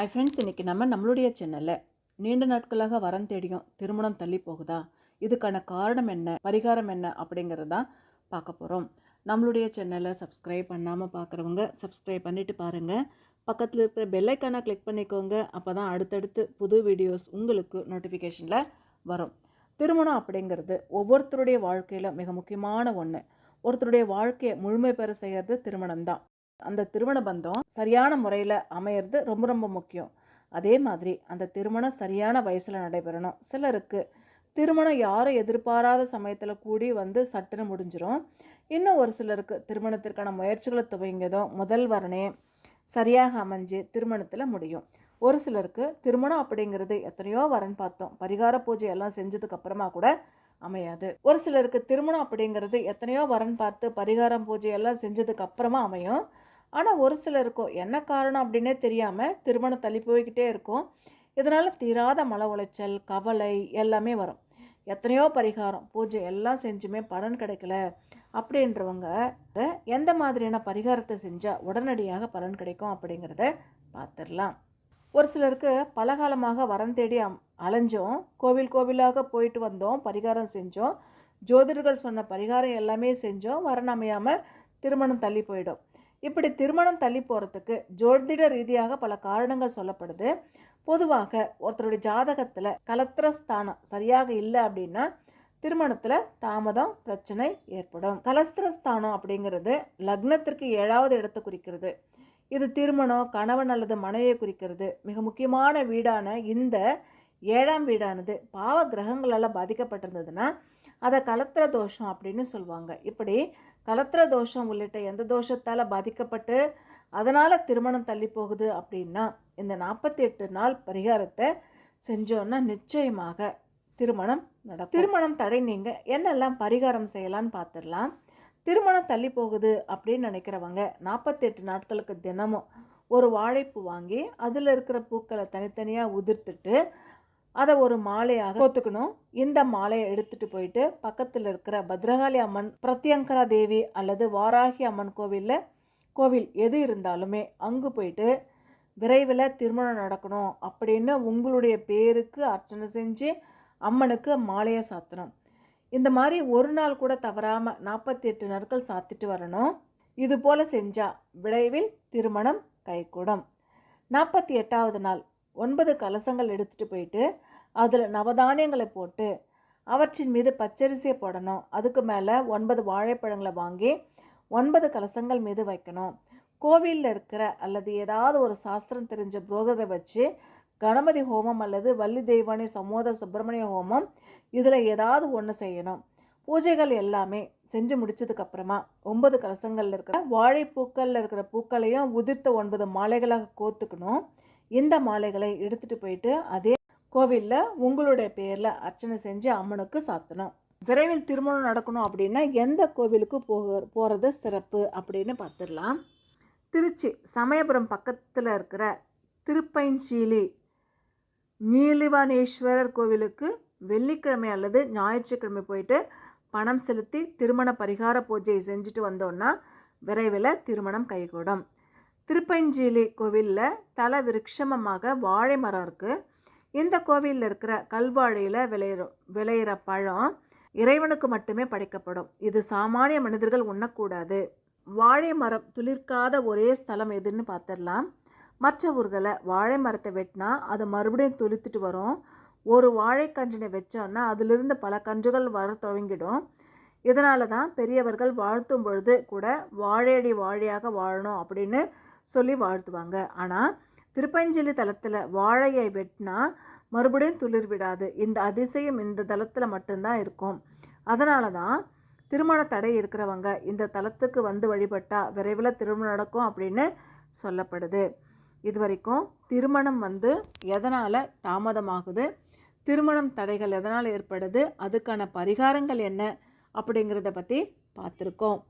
ஐ friends இன்றைக்கி நம்ம நம்மளுடைய சேனலில் நீண்ட நாட்களாக வரன் தேடியும் திருமணம் தள்ளி போகுதா? இதுக்கான காரணம் என்ன? பரிகாரம் என்ன? அப்படிங்கிறது தான் பார்க்க போகிறோம் நம்மளுடைய சேனலை சப்ஸ்கிரைப் பண்ணாமல் பார்க்குறவங்க சப்ஸ்கிரைப் பண்ணிவிட்டு பாருங்கள் பக்கத்தில் இருக்கிற பெல்லைக்கானை கிளிக் பண்ணிக்கோங்க. அப்போ தான் அடுத்தடுத்து புது வீடியோஸ் உங்களுக்கு நோட்டிஃபிகேஷனில் வரும். திருமணம் அப்படிங்கிறது ஒவ்வொருத்தருடைய வாழ்க்கையில் மிக முக்கியமான ஒன்று ஒருத்தருடைய வாழ்க்கையை முழுமை பெற செய்கிறது திருமணம் தான் அந்த திருமண பந்தம் சரியான முறையில் அமையிறது ரொம்ப ரொம்ப முக்கியம். அதே மாதிரி அந்த திருமணம் சரியான வயசில் நடைபெறணும். சிலருக்கு திருமணம் யாரும் எதிர்பாராத சமயத்தில் கூடி வந்து சட்டுன்னு முடிஞ்சிடும் இன்னும் ஒரு சிலருக்கு திருமணத்திற்கான முயற்சிகளை துவங்கியதும் முதல் வரனே சரியாக அமைஞ்சு திருமணத்தில் முடியும். ஒரு சிலருக்கு திருமணம் அப்படிங்கிறது எத்தனையோ வரன் பார்த்தோம். பரிகார பூஜை எல்லாம் செஞ்சதுக்கு அப்புறமா கூட அமையாது. ஒரு சிலருக்கு திருமணம் அப்படிங்கிறது எத்தனையோ வரன் பார்த்து பரிகாரம் பூஜை எல்லாம் செஞ்சதுக்கு அப்புறமா அமையும். ஆனால் ஒரு சிலருக்கும் என்ன காரணம் அப்படின்னே தெரியாமல் திருமணம் தள்ளி போய்கிட்டே இருக்கும். இதனால் தீராத மன உளைச்சல் கவலை எல்லாமே வரும். எத்தனையோ பரிகாரம் பூஜை எல்லாம் செஞ்சுமே பலன் கிடைக்கல அப்படின்றவங்க எந்த மாதிரியான பரிகாரத்தை செஞ்சால் உடனடியாக பலன் கிடைக்கும் அப்படிங்கிறத பார்த்துடலாம் ஒரு சிலருக்கு பலகாலமாக வரம் தேடி அம் அலைஞ்சோம். கோவில் கோவிலாக போயிட்டு வந்தோம் பரிகாரம் செஞ்சோம். ஜோதிடர்கள் சொன்ன பரிகாரம் எல்லாமே செஞ்சோம். வரன் அமையாமல் திருமணம் தள்ளி போயிடும். இப்படி திருமணம் தள்ளி போகிறதுக்கு ஜோதிட ரீதியாக பல காரணங்கள் சொல்லப்படுது. பொதுவாக ஒருத்தருடைய ஜாதகத்தில் கலத்திர ஸ்தானம் சரியாக இல்லை அப்படின்னா திருமணத்தில் தாமதம் பிரச்சனை ஏற்படும். கலஸ்திரஸ்தானம் அப்படிங்கிறது லக்னத்திற்கு ஏழாவது இடத்தை குறிக்கிறது. இது திருமணம் கணவன் அல்லது மனைவியை குறிக்கிறது. மிக முக்கியமான வீடான இந்த ஏழாம் வீடானது பாவ கிரகங்களால் பாதிக்கப்பட்டிருந்ததுன்னா அதை கலத்திர தோஷம் அப்படின்னு சொல்லுவாங்க இப்படி கலத்திர தோஷம் உள்ளிட்ட எந்த தோஷத்தால் பாதிக்கப்பட்டு அதனால் திருமணம் தள்ளி போகுது அப்படின்னா இந்த நாற்பத்தி எட்டு நாள் பரிகாரத்தை செஞ்சோன்னா நிச்சயமாக திருமணம் நடக்கும். திருமணம் தடை நீங்க. என்னெல்லாம் பரிகாரம் செய்யலான்னு பார்த்துடலாம் திருமணம் தள்ளி போகுது அப்படின்னு நினைக்கிறவங்க நாற்பத்தெட்டு நாட்களுக்கு தினமும் ஒரு வாழைப்பூ வாங்கி அதில் இருக்கிற பூக்களை தனித்தனியாக உதிர்த்துட்டு அதை ஒரு மாலையாக கோத்துக்கணும். இந்த மாலையை எடுத்துட்டு போயிட்டு பக்கத்தில் இருக்கிற பத்ரகாளி அம்மன் பிரத்யங்கரா தேவி அல்லது வாராகி அம்மன் கோவிலில் கோவில் எது இருந்தாலுமே அங்கே போயிட்டு விரைவில் திருமணம் நடக்கணும் அப்படின்னு உங்களுடைய பேருக்கு அர்ச்சனை செஞ்சு அம்மனுக்கு மாலையை சாத்தணும். இந்த மாதிரி ஒரு நாள் கூட தவறாமல் நாற்பத்தி எட்டு நாட்கள் சாத்திட்டு வரணும். இது போல் செஞ்சால் விரைவில் திருமணம் கைகூடும். நாற்பத்தி எட்டாவது நாள் ஒன்பது கலசங்கள் எடுத்துகிட்டு போயிட்டு அதில் நவதானியங்களை போட்டு அவற்றின் மீது பச்சரிசியை போடணும். அதுக்கு மேலே ஒன்பது வாழைப்பழங்களை வாங்கி ஒன்பது கலசங்கள் மீது வைக்கணும். கோவிலில் இருக்கிற அல்லது ஏதாவது ஒரு சாஸ்திரம் தெரிஞ்ச புரோகரை வச்சு கணபதி ஹோமம் அல்லது வள்ளி தெய்வானி சமோத சுப்பிரமணிய ஹோமம் இதில் ஏதாவது ஒன்று செய்யணும். பூஜைகள் எல்லாமே செஞ்சு முடிச்சதுக்கப்புறமா ஒன்பது கலசங்களில் இருக்கிற வாழைப்பூக்களில் இருக்கிற பூக்களையும் உதிர்த்த ஒன்பது மாலைகளாக கோத்துக்கணும். இந்த மாலைகளை எடுத்துகிட்டு போயிட்டு அதே கோவிலில் உங்களுடைய பேரில் அர்ச்சனை செஞ்சு அம்மனுக்கு சாத்தணும். விரைவில் திருமணம் நடக்கணும் அப்படின்னா எந்த கோவிலுக்கு போக போகிறது சிறப்பு அப்படின்னு பார்த்துடலாம் திருச்சி சமயபுரம் பக்கத்தில் இருக்கிற திருப்பைஞ்சீலி நீலிவானேஸ்வரர் கோவிலுக்கு வெள்ளிக்கிழமை அல்லது ஞாயிற்றுக்கிழமை போயிட்டு பணம் செலுத்தி திருமண பரிகார பூஜையை செஞ்சுட்டு வந்தோன்னா விரைவில் திருமணம் கைகூடும். திருப்பஞ்சீலி கோவிலில் தலை விருட்சமமாக வாழை மரம் இருக்குது இந்த கோவிலில் இருக்கிற கல்வாழையில் விளையிற விளையிற பழம் இறைவனுக்கு மட்டுமே படைக்கப்படும். இது சாமானிய மனிதர்கள் உண்ணக்கூடாது. வாழை மரம் துளிர்க்காத ஒரே ஸ்தலம் எதுன்னு பார்த்துடலாம் மற்ற ஊர்களை வாழை மரத்தை வெட்டினா அது மறுபடியும் துளித்துட்டு வரும். ஒரு வாழைக்கன்றினை வச்சோன்னா அதிலிருந்து பல கன்றுகள் வர துவங்கிடும். இதனால தான் பெரியவர்கள் வாழ்த்தும் பொழுது கூட வாழையடி வாழையாக வாழணும் அப்படின்னு சொல்லி வாழ்த்துவாங்க. ஆனால் திருப்பஞ்சலி தலத்தில் வாழையை வெட்டினா மறுபடியும் துளிர் விடாது. இந்த அதிசயம் இந்த தலத்தில் மட்டும்தான் இருக்கும். அதனால தான் திருமண தடை இருக்கிறவங்க இந்த தலத்துக்கு வந்து வழிபட்டால் விரைவில் திருமணம் நடக்கும் அப்படின்னு சொல்லப்படுது. இது வரைக்கும் திருமணம் வந்து எதனால் தாமதமாகுது? திருமணம் தடைகள் எதனால் ஏற்படுது? அதுக்கான பரிகாரங்கள் என்ன? அப்படிங்கிறத பற்றி பார்த்துருக்கோம்.